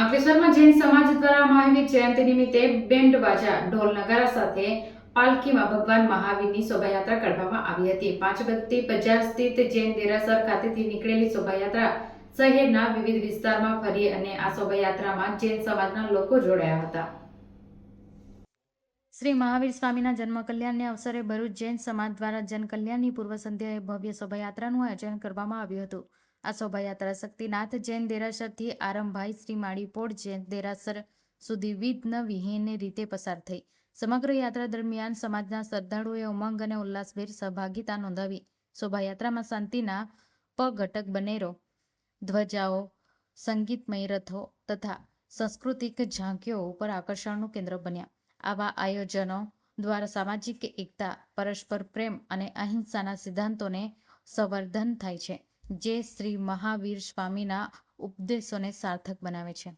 અંકલેશ્વરમાં જૈન સમાજ દ્વારા મહાવીર જયંતિ નિમિત્તે બેન્ડ બાજા ઢોલ નગારા સાથે પાલખીમાં ભગવાન મહાવીરની શોભાયાત્રા કાઢવામાં આવી હતી. પાંચબત્તી બજાર સ્થિત જૈન દેરાસર ખાતેથી નીકળેલી શોભાયાત્રા શહેરના વિવિધ વિસ્તારમાં ફરી અને આ શોભાયાત્રામાં જૈન સમાજના લોકો જોડાયા હતા. શ્રી મહાવીર સ્વામીના જન્મ કલ્યાણને અવસરે ભરૂચ જૈન સમાજ દ્વારા જનકલ્યાણની પૂર્વ સંધ્યાએ ભવ્ય શોભાયાત્રાનું આયોજન કરવામાં આવ્યું હતું. આ શોભાયાત્રા શક્તિનાથ, જૈન દેરાસરથી આરંભાઈ શ્રી માળીપોળ જૈન દેરાસર સુધી વિઘ્ન વિહીન રીતે પસાર થઈ. સમગ્ર યાત્રા દરમિયાન સમાજના શ્રદ્ધાળુઓએ ઉમંગ અને ઉલ્લાસભેર સહભાગિતા નોંધાવી. શોભાયાત્રામાં શાંતિના પઘટક બનેરો. ધ્વજાઓ, સંગીતમય રથો તથા સાંસ્કૃતિક ઝાંખીઓ ઉપર આકર્ષણનું કેન્દ્ર બન્યા. આવા આયોજનો દ્વારા સામાજિક એકતા, પરસ્પર પ્રેમ અને અહિંસાના સિદ્ધાંતોને સંવર્ધન થાય છે. જે શ્રી મહાવીર સ્વામીના ઉપદેશોને સાર્થક બનાવે છે.